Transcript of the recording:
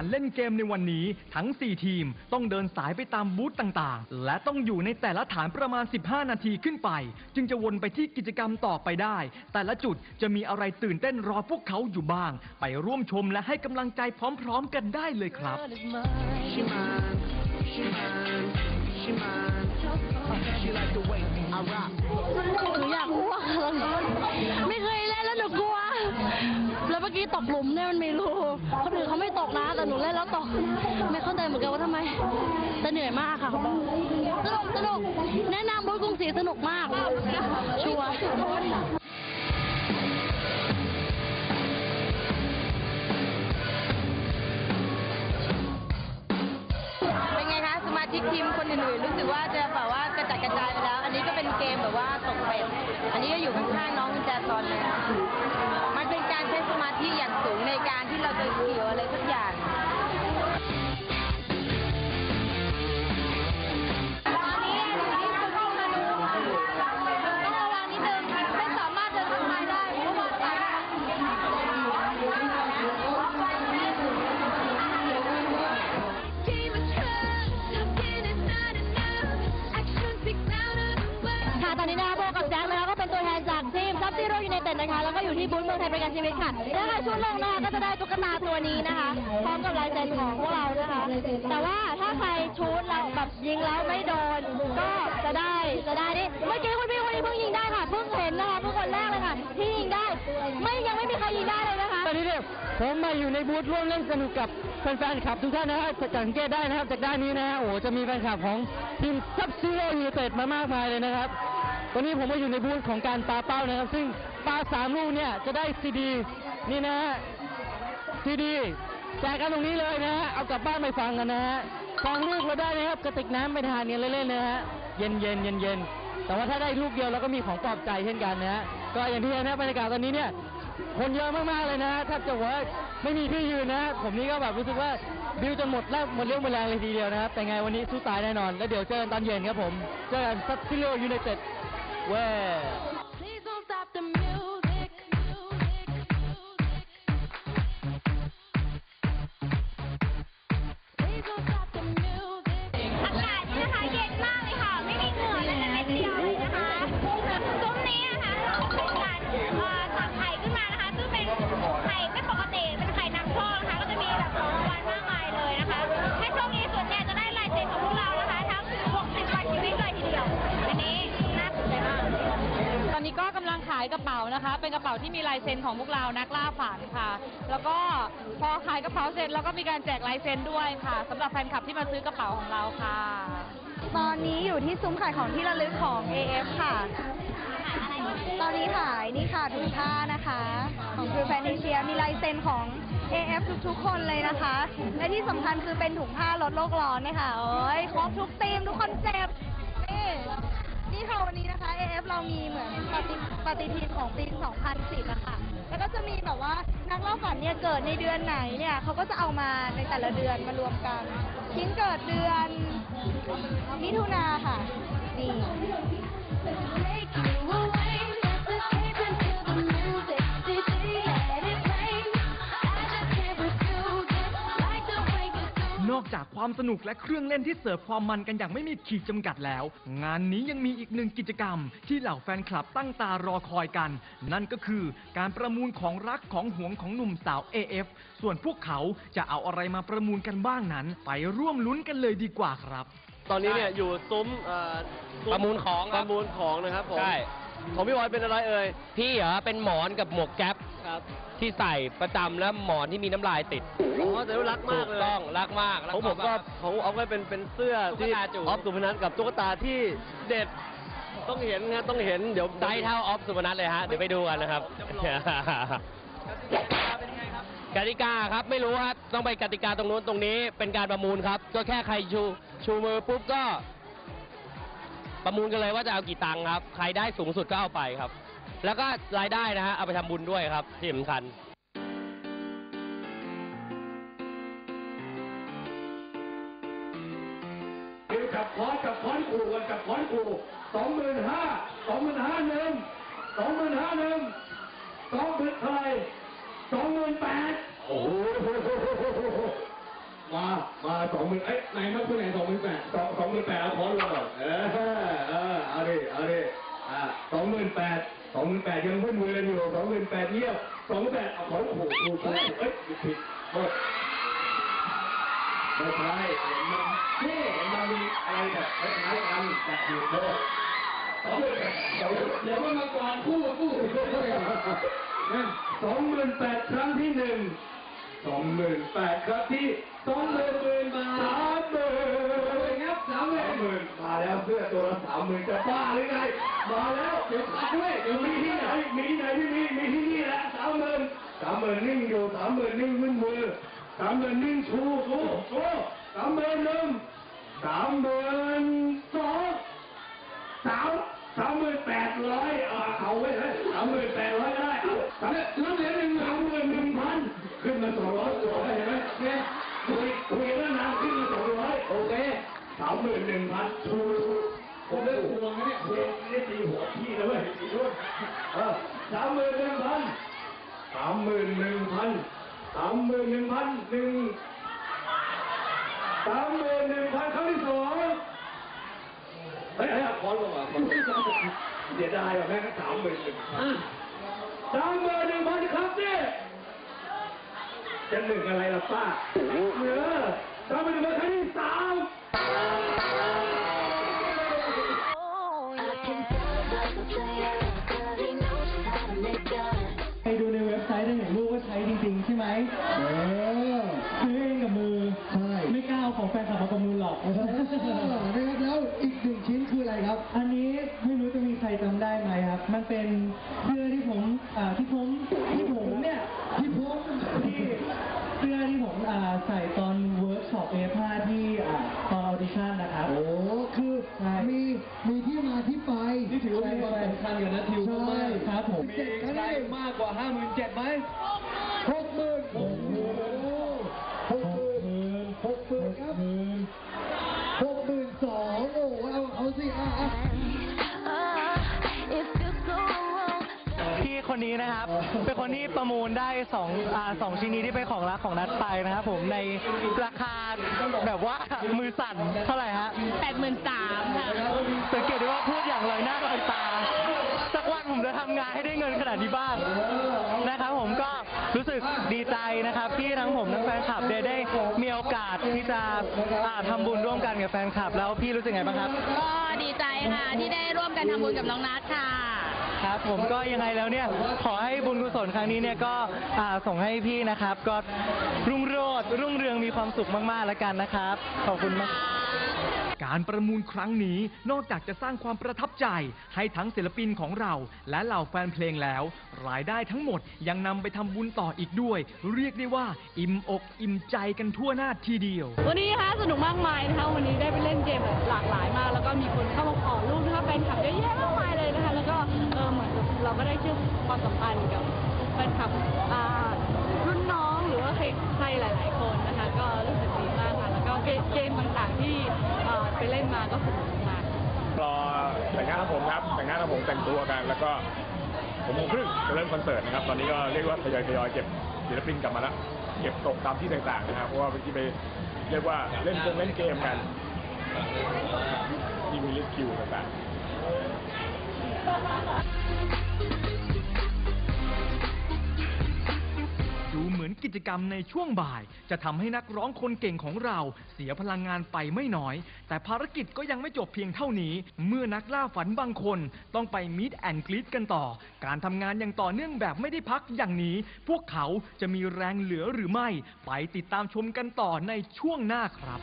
การเล่นเกมในวันนี้ทั้ง 4 ทีมต้องเดินสายไปตามบูธต่างๆ และต้องอยู่ในแต่ละฐานประมาณ 15 นาทีขึ้นไป จึงจะวนไปที่กิจกรรมต่อไปได้ แต่ละจุดจะมีอะไรตื่นเต้นรอพวกเขาอยู่บ้าง ไปร่วมชมและให้กำลังใจพร้อมๆ กันได้เลยครับ She mine, she mine, she mine. She like the way I rock. หลุมเนี่ยมันมีรูคนอื่นเขาไม่ตกนะ แต่หนูเล่นแล้วตก ไม่เข้าใจเหมือนกันว่าทำไม แต่เหนื่อยมากค่ะเขาบอกสนุกสนุก แนะนำบุญกรุงศรีสนุกมาก ชัวร์เป็นไงคะสมาชิกทีมคนอื่นๆรู้สึกว่าจะแบบว่ากระจัดกระจายไปแล้ว อันนี้ก็เป็นเกมแบบว่าตกเป็ดอันนี้ก็อยู่ข้างๆน้องแจซอนเลย มาธิอย่างสูงในการที่เราจะเกี่ยวอะไรสักอย่างตอนนี้อยู่ที่เข้ามาดูต้องระวังนิดนึงไม่สามารถเดินทางไปได้เพราะว่าตายค่ะตอนนี้นะคะโบกับแจ็คนะคะ ซีโร่ยูไนเต็ดนะคะ แล้วก็อยู่ที่บูธเมืองไทยประกันชีวิตค่ะถ้าใครชุดลงนะคะก็จะได้ตุ๊กตาตัวนี้นะคะ พร้อมกับลายเซ็นของพวกเรานะคะ แต่ว่าถ้าใครชุดแล้วแบบยิงแล้วไม่โดน ก็จะได้จะได้นี่เมื่อกี้คุณพี่คนนี้เพิ่งยิงได้ค่ะ เพิ่งเห็นนะคะเพิ่งคนแรกเลยค่ะ ที่ยิงได้ ไม่ยังไม่มีใครยิงได้เลยนะคะตอนนี้เนี่ยผมมาอยู่ในบูธร่วมเล่นสนุกกับแฟนๆคลับทุกท่านนะครับสังเกตได้นะครับจากด้านนี้นะฮะโอ้จะมีแฟนคลับของทีมซับซีโร่ยูเต็ดมามากมายเลยนะครับ วันนี้ผมมาอยู่ในบูธของการปาเป้านะครับ ซึ่งปาสามลูกเนี่ยจะได้ซีดีนี่นะฮะซีดีแจกกันตรงนี้เลยนะฮะเอากลับบ้านไปฟังกันนะฮะฟังลูกเราได้นะครับกระติกน้ำไปทานเนี่ยเล่นๆนะฮะเย็นเย็นเย็นเย็นแต่ว่าถ้าได้ลูกเดียวเราก็มีของปลอบใจเช่นกันนะฮะก็อย่างที่เห็นนะบรรยากาศตอนนี้เนี่ยคนเยอะมากๆเลยนะแทบจะว่าไม่มีที่ยืนนะผมนี่ก็แบบรู้สึกว่าบิวจนหมดแล้วหมดเรื่องหมดแรงเลยทีเดียวนะครับแต่ไงวันนี้สู้ตายแน่นอน แล้วเดี๋ยวเจอกันตอนเย็นครับผม เจอกันซับซิโร่ยูไนเต็ด เายกระเป๋านะคะ เป็นกระเป๋าที่มีลายเซ็นของพวกเรานักล่าฝันค่ะ แล้วก็พอขายกระเป๋าเสร็จแล้วก็มีการแจกลายเซ็นด้วยค่ะสำหรับแฟนคลับที่มาซื้อกระเป๋าของเราค่ะ ตอนนี้อยู่ที่ซุ้มขายของที่ระลึกของ AF ค่ะ ตอนนี้ขายนี่ค่ะถุงผ้านะคะ ของคือแฟนเชียมีลายเซ็นของ AF ทุกๆ คนเลยนะคะ และที่สำคัญคือเป็นถุงผ้าลดโลกร้อนนะคะโอ้ยครบทุกธีมทุกคอนเซปต์นี่ นี่ค่ะวันนี้นะคะ AF เรามีเหมือนปฏิปฏิทินของปี 2010อะค่ะ แล้วก็จะมีแบบว่านักเล่าฝันเนี่ยเกิดในเดือนไหนเนี่ยเขาก็จะเอามาในแต่ละเดือนมารวมกันชิ้นเกิดเดือนมิถุนาค่ะ นี่ Take you away, อกจากความสนุกและเครื่องเล่นที่เสิร์ฟความมันกันอย่างไม่มีขีดจำกัดแล้ว งานนี้ยังมีอีกหนึ่งกิจกรรม ที่เหล่าแฟนคลับตั้งตารอคอยกัน นั่นก็คือการประมูลของรักของหวงของหนุ่มสาว AF ส่วนพวกเขาจะเอาอะไรมาประมูลกันบ้างนั้น ไปร่วมลุ้นกันเลยดีกว่าครับ ตอนนี้เนี่ยอยู่ซุ้มเอ่อซุ้ประมูลของคปรับ ระมูลของนะครับผมใช่ ของพี่บอยเป็นอะไรเอ่ย พี่เหรอเป็นหมอนกับหมวกแก๊ป ครับที่ใส่ประจำแล้วหมอนที่มีน้ำลายติดอ๋อแต่ว่ารักมากเลยต้องรักมากของผมก็ของออฟก็เป็นเป็นเสื้อตุ๊กที่ตาจู๋ออฟสุพนัทกับตุ๊กตาที่เด็ดต้องเห็นนะต้องเห็นเดี๋ยวได้เท่าออฟสุพนัทเลยฮะ เดี๋ยวไปดูกันนะครับ กติกาครับไม่รู้ครับต้องไปกติกาตรงนู้นตรงนี้เป็นการประมูลครับ ก็แค่ใครชูชูมือปุ๊บก็ ประมูลกันเลยว่าจะเอากี่ตังค์ครับ ใครได้สูงสุดก็เอาไปครับ แล้วก็รายได้นะฮะเอาไปทำบุญด้วยครับที่สำคัญคือจับค้อนจับค้อนขู่กันจับค้อนขู่สองหมื่นห้าสองหมื่นห้าหนึ่งสองหมื่นห้าหนึ่งสองหมื่นเท่าไหร่สองหมื่นแปดโอ้โหหมื่นเอ้ยไหนครับคุณไหนสองหมื่นแปดสองสองหมื่นแปดเอาขอลงก่อนเออเออเอาดิเอาดิอ่าสองหมื่นแปด สองหมื่นแปดยังพุ่มือกันอยู่สองหมื่นแปดเยี่ยมสองหมื่นแปดเอาของขู่ขู่เอ้ยผิดหมดไม่ใช่เห็นมันนี่เห็นมันมีอะไรแบบคล้ายๆกันแต่ผิดโทษสองหมื่นแปดเดี๋ยวเดี๋ยวมันมากวาดคู่คู่สองหมื่นแปดครั้งที่หนึ่งสองหมื่นแปดครับที่สองหมื่นหมื่นบาทสามหมื่นครับสามหมื่นหมื่นมาแล้วเสื้อตัวละสามหมื่นจะบ้าหรือไง มาแล้วเดี๋ยวขาดด้วยเดี๋ยวมีที่ไหนมีที่ไหนที่มีมีที่นี่แหละสามหมื่นสามหมื่นนิ่งอยู่สามหมื่นนิ่งขึ้นมือสามหมื่นนิ่งชูชูชูสามหมื่นหนึ่งสามหมื่นสองสามสามหมื่นแปดร้อยเอาเอาไว้เลยสามหมื่นแปดร้อยได้เอาสามแล้วเหลือหนึ่งสามหมื่นหนึ่งพันขึ้นมาสองร้อยกว่าเห็นไหมเนี่ยคุยคุยแล้วนานขึ้นมาสองร้อยโอเคสามหมื่นหนึ่งพันชูผมได้ทวงนะเนี่ยทวงนี่ตีหัวพี่นะเว้ยตีด้วยเออสามหมื่นหนึ่งพันสามหมื่นหนึ่งพันสา มหมื่นหนึ่งพันหนึ่งสามหมื่นหนึ่งพันครั้งที่สองเฮ้ยเฮ้ยขอลงอะขอลงเสียดายว่ะแม่ก็สามหมื่นหนึ่งพันสามหมื่นหนึ่งพันครับเนี่ยจะหนึ่งอะไรล่ะป้าเนื้อทำไมถึงมาครั้งที่สาม ในเว็บไซต์ได้เห็นรูปว่าใช้จริงๆ ใช่ไหมเออ ซื้อเองกับมือ ใช่ ไม่กล้าเอาของแฟนคลับมาประมูลหรอกนะครับแล้วอีกหนึ่งชิ้นคืออะไรครับ อันนี้ไม่รู้จะมีใครจำได้ไหมครับ มันเป็นเสื้อที่ผมอ่าที่ผมที่ผมเนี่ยที่ผมที่เสื้ อที่ผมอ่าใส่ตอนเวิร์กช็อป F5 ที่อ่าตอนออดิชั่นนะครับ โอ้คือมีมีที่มาที่ไป นี่ถือว่ามีความสำคัญกับนัททิวมากครับผมมีใครมากกว่าห้าหมื่นเจ็ดไหมหกหมื่นหกหมื่นหกหมื่นหกหมื่นครับหกหมื่นสองโอ้เอาเอาสิอะพี่ คนนี้นะครับ เป็นคนที่ประมูลได้สองอ่าสองชิ้นนี้ที่เป็นของรักของนัดไปนะครับผมในราคาแบบว่ามือสั่นเท่าไหร่ฮะแปดหมื่นสามค่ะสังเกตได้ว่าพูดอย่างลอยหน้าลอยตา สักวันผมจะทำงานให้ได้เงินขนาดนี้บ้างนะครับผมก็รู้สึกดีใจนะครับที่ทั้งผมทั้งแฟนคลับได้ได้มีโอกาสที่จะอ่าทำบุญร่วมกันกับแฟนคลับ แล้วพี่รู้สึกไงบ้างครับ ก็ดีใจค่ะที่ได้ร่วมกันทำบุญกับน้องนัทค่ะ ครับผมก็ยังไงแล้วเนี่ยขอให้บุญกุศลครั้งนี้เนี่ยก็อ่าส่งให้พี่นะครับ ก็รุ่งโรจน์รุ่งเรืองมีความสุขมากๆแล้วกันนะครับ ขอบคุณมาก การประมูลครั้งนี้นอกจากจะสร้างความประทับใจ ให้ทั้งศิลปินของเราและเหล่าแฟนเพลงแล้ว รายได้ทั้งหมดยังนำไปทำบุญต่ออีกด้วย เรียกได้ว่า อิ่มอกอิ่มใจกันทั่วหน้าทีเดียว วันนี้นะคะสนุกมากมายนะคะวันนี้ได้ไปเล่นเกมแบบหลากหลายมาก แล้วก็มีคนเข้ามาขอรูปนะคะแฟนคลับเยอะแยะมากมายเลยนะคะ แล้วก็ เราก็ได้เชื่อมความสัมพันธ์กับแฟนคลับอ่ารุ่นน้องหรือว่าใครใครหลายๆคนนะคะ ก็รู้สึกดีมากค่ะแล้วก็เกเกมต่างๆที่เอ่อไปเล่นมาก็สนุกมาก รอแต่งหน้าครับผมครับ แต่งหน้าครับผมแต่งตัวกัน แล้วก็ผมโมงครึ่งจะเริ่มคอนเสิร์ตนะครับ ตอนนี้ก็เรียกว่าทยอยทยอยเก็บศิลปินกลับมาแล้วเก็บตกตามที่ต่างๆนะครับ เพราะว่าเมื่อกี้ไปเรียกว่าเล่นเกมเล่นเกมกัน ที่มีลิสคิวต่างดูเหมือนกิจกรรมในช่วงบ่าย จะทำให้นักร้องคนเก่งของเราเสียพลังงานไปไม่น้อย แต่ภารกิจก็ยังไม่จบเพียงเท่านี้ เมื่อนักล่าฝันบางคนต้องไปมิดแอนกรีดกันต่อ การทำงานอย่างต่อเนื่องแบบไม่ได้พักอย่างนี้ พวกเขาจะมีแรงเหลือหรือไม่ ไปติดตามชมกันต่อในช่วงหน้าครับ